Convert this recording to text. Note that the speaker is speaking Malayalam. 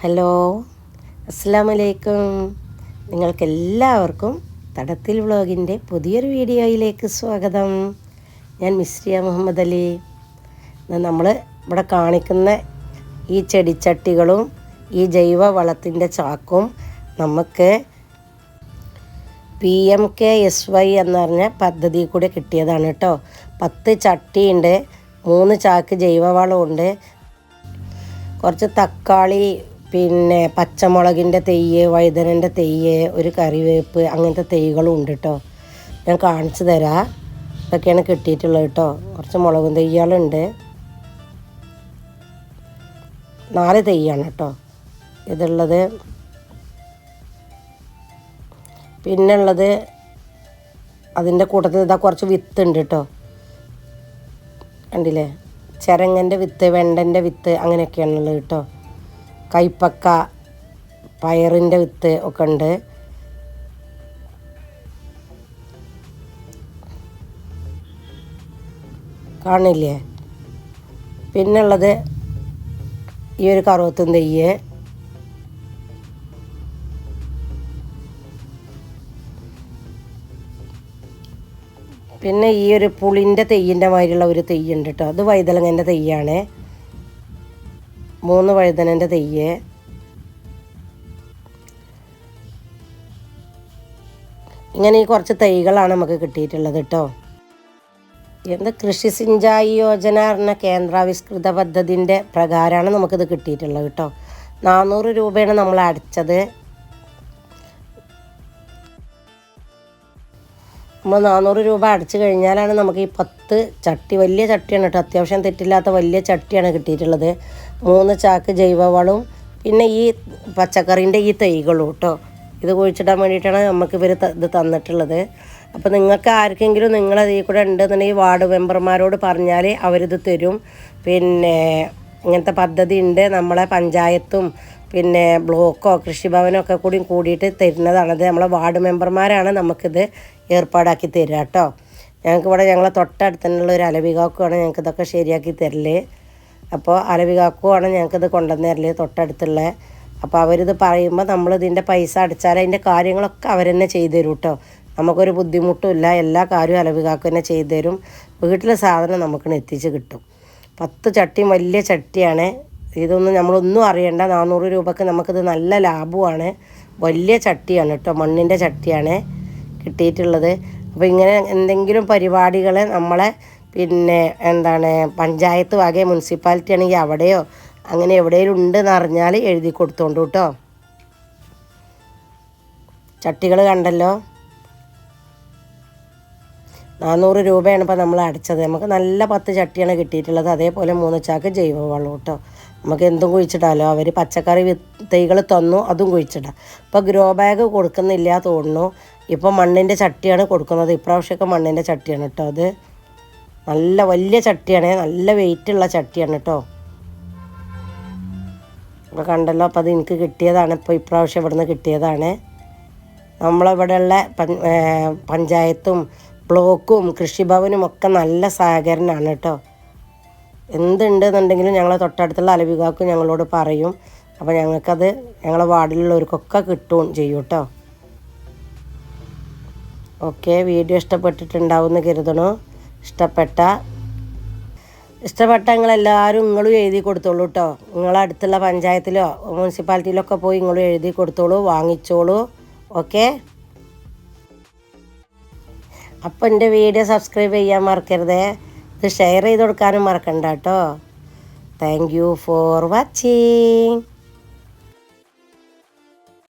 ഹലോ അസ്സാം വലൈക്കും നിങ്ങൾക്കെല്ലാവർക്കും തടത്തിൽ വ്ളോഗിന്റെ പുതിയൊരു വീഡിയോയിലേക്ക് സ്വാഗതം. ഞാൻ മിസ്രിയ മുഹമ്മദ് അലി. നമ്മൾ ഇവിടെ കാണിക്കുന്ന ഈ ചെടിച്ചട്ടികളും ഈ ജൈവ വളത്തിന്റെ ചാക്കും നമുക്ക് P M K S Y എന്ന് പറഞ്ഞ പദ്ധതി കൂടെ കിട്ടിയതാണ് കേട്ടോ. പത്ത് ചട്ടിയുണ്ട് മൂന്ന് ചാക്ക് ജൈവവളമുണ്ട് കുറച്ച് തക്കാളി പിന്നെ പച്ചമുളകിന്റെ തെയ്യ് വഴുതനന്റെ തെയ്യ് ഒരു കറിവേപ്പ് അങ്ങനത്തെ തെയ്യകളും ഉണ്ട് കേട്ടോ ഞാൻ കാണിച്ചു തരാം. ഇതൊക്കെയാണ് കിട്ടിയിട്ടുള്ളത് കേട്ടോ കുറച്ച് മുളകും തെയ്യകളുണ്ട് നാല് തെയ്യാണ് കേട്ടോ ഇതുള്ളത്. പിന്നുള്ളത് അതിന്റെ കൂട്ടത്തിൽ ഇതാ കുറച്ച് വിത്ത് ഉണ്ട് കേട്ടോ കണ്ടില്ലേ? ചിരങ്ങന്റെ വിത്ത് വെണ്ടന്റെ വിത്ത് അങ്ങനെയൊക്കെയാണുള്ളത് കേട്ടോ കൈപ്പക്ക പയറിന്റെ വിത്ത് ഒക്കെ ഉണ്ട്. കാണില്ലേ? പിന്നുള്ളത് ഈ ഒരു കറുവത്തും തെയ്യ് പിന്നെ ഈ ഒരു പുളിന്റെ തെയ്യിന്റെ മാതിരിയുള്ള ഒരു തെയ്യുണ്ട് കേട്ടോ. അത് വൈതലങ്ങന്റെ തെയ്യാണ്. മൂന്ന് വഴുതനന്റെ തെയ്യ് ഇങ്ങനെ ഈ കുറച്ച് തൈകളാണ് നമുക്ക് കിട്ടിയിട്ടുള്ളത് കേട്ടോ എന്ത് കൃഷി സിഞ്ചായി യോജന എന്ന കേന്ദ്രാവിഷ്കൃത പദ്ധതിന്റെ പ്രകാരമാണ് നമുക്കിത് കിട്ടിയിട്ടുള്ളത് കേട്ടോ നാനൂറ് രൂപയാണ് നമ്മൾ അടച്ചത്. നമ്മൾ നാനൂറ് രൂപ അടച്ചു കഴിഞ്ഞാലാണ് നമുക്ക് ഈ പത്ത് ചട്ടി വലിയ ചട്ടിയാണ് കേട്ടോ. അത്യാവശ്യം തെറ്റില്ലാത്ത വലിയ ചട്ടിയാണ് കിട്ടിയിട്ടുള്ളത്. മൂന്ന് ചാക്ക് ജൈവവളവും പിന്നെ ഈ പച്ചക്കറീന്റെ ഈ തൈകളും കേട്ടോ. ഇത് കുഴിച്ചിടാൻ വേണ്ടിയിട്ടാണ് നമുക്ക് ഇവർ ഇത് തന്നിട്ടുള്ളത്. അപ്പോൾ നിങ്ങൾക്ക് ആർക്കെങ്കിലും നിങ്ങളത് ഈ കൂടെ ഉണ്ടെന്നുണ്ടെങ്കിൽ വാർഡ് മെമ്പർമാരോട് പറഞ്ഞാൽ അവരിത് തരും. പിന്നെ ഇങ്ങനത്തെ പദ്ധതി ഉണ്ട്. നമ്മളെ പഞ്ചായത്തും പിന്നെ ബ്ലോക്കോ കൃഷിഭവനോ ഒക്കെ കൂടി കൂടിയിട്ട് തരുന്നതാണത്. നമ്മളെ വാർഡ് മെമ്പർമാരാണ് നമുക്കിത് ഏർപ്പാടാക്കി തരിക കേട്ടോ. ഞങ്ങൾക്ക് ഇവിടെ ഞങ്ങളെ തൊട്ടടുത്ത് തന്നെയുള്ള ഒരു അലവികാക്കുമാണ് ഞങ്ങൾക്ക് ഇതൊക്കെ ശരിയാക്കി തരൽ. അപ്പോൾ അലവികാക്കുമാണ് ഞങ്ങൾക്കിത് കൊണ്ടുവന്ന് തരൽ തൊട്ടടുത്തുള്ള. അപ്പോൾ അവരിത് പറയുമ്പോൾ നമ്മൾ ഇതിന്റെ പൈസ അടച്ചാൽ അതിന്റെ കാര്യങ്ങളൊക്കെ അവർ തന്നെ ചെയ്തു തരും കേട്ടോ. നമുക്കൊരു ബുദ്ധിമുട്ടും ഇല്ല. എല്ലാ കാര്യവും അലവികാക്കു തന്നെ ചെയ്തു തരും. വീട്ടിലെ സാധനം നമുക്ക് എത്തിച്ച് കിട്ടും. പത്ത് ചട്ടിയും വലിയ ചട്ടിയാണ്. ഇതൊന്നും നമ്മളൊന്നും അറിയണ്ട. നാനൂറ് രൂപക്ക് നമുക്കിത് നല്ല ലാഭമാണ് വലിയ ചട്ടിയാണ് കേട്ടോ. മണ്ണിന്റെ ചട്ടിയാണ് കിട്ടിയിട്ടുള്ളത്. അപ്പോൾ ഇങ്ങനെ എന്തെങ്കിലും പരിപാടികൾ നമ്മളെ പിന്നെ എന്താണ് പഞ്ചായത്ത് വകയോ മുനിസിപ്പാലിറ്റി ആണെങ്കിൽ അവിടെയോ അങ്ങനെ എവിടെയെങ്കിലും ഉണ്ടെന്ന് അറിഞ്ഞാൽ എഴുതി കൊടുത്തോണ്ട് കേട്ടോ. ചട്ടികൾ കണ്ടല്ലോ. നാനൂറ് രൂപയാണ് ഇപ്പോൾ നമ്മൾ അടച്ചത്. നമുക്ക് നല്ല പത്ത് ചട്ടിയാണ് കിട്ടിയിട്ടുള്ളത്. അതേപോലെ മൂന്ന് ചാക്ക് ജൈവ വളം കേട്ടോ. നമുക്ക് എന്തും കുഴിച്ചിടാമല്ലോ അവർ പച്ചക്കറി തൈകൾ തന്നു അതും കുഴിച്ചിടാം. ഇപ്പോൾ ഗ്രോ ബാഗ് കൊടുക്കുന്നില്ല തോന്നുന്നു. ഇപ്പോൾ മണ്ണിന്റെ ചട്ടിയാണ് കൊടുക്കുന്നത്. ഇപ്രാവശ്യമൊക്കെ മണ്ണിന്റെ ചട്ടിയാണ് കേട്ടോ അത്. നല്ല വലിയ ചട്ടിയാണ്. നല്ല വെയിറ്റുള്ള ചട്ടിയാണ് കേട്ടോ. അപ്പോൾ കണ്ടല്ലോ അപ്പോൾ അത് എനിക്ക് കിട്ടിയതാണ്. ഇപ്പോൾ ഇപ്രാവശ്യം ഇവിടുന്ന് കിട്ടിയതാണ്. നമ്മളിവിടെയുള്ള പഞ്ചായത്തും ബ്ലോക്കും കൃഷിഭവനും ഒക്കെ നല്ല സഹകരണമാണ് കേട്ടോ. എന്തുണ്ടെന്നുണ്ടെങ്കിലും ഞങ്ങളെ തൊട്ടടുത്തുള്ള അലവികാക്ക് ഞങ്ങളോട് പറയും. അപ്പോൾ ഞങ്ങൾക്കത് ഞങ്ങളെ വാർഡിലുള്ളവർക്കൊക്കെ കിട്ടുകയും ചെയ്യും കേട്ടോ. ഓക്കെ വീഡിയോ ഇഷ്ടപ്പെട്ടിട്ടുണ്ടാവുമെന്ന് കരുതണു. ഇഷ്ടപ്പെട്ട ഇഷ്ടപ്പെട്ട നിങ്ങളെല്ലാവരും നിങ്ങളും എഴുതി കൊടുത്തോളൂ കേട്ടോ. നിങ്ങളെ അടുത്തുള്ള പഞ്ചായത്തിലോ മുനിസിപ്പാലിറ്റിയിലൊക്കെ പോയി നിങ്ങളും എഴുതി കൊടുത്തോളൂ വാങ്ങിച്ചോളൂ. ഓക്കെ? അപ്പം എന്റെ വീഡിയോ സബ്സ്ക്രൈബ് ചെയ്യാൻ മറക്കരുത്. ഇത് ഷെയർ ചെയ്ത് കൊടുക്കാനും മറക്കണ്ട കേട്ടോ. Thank you for watching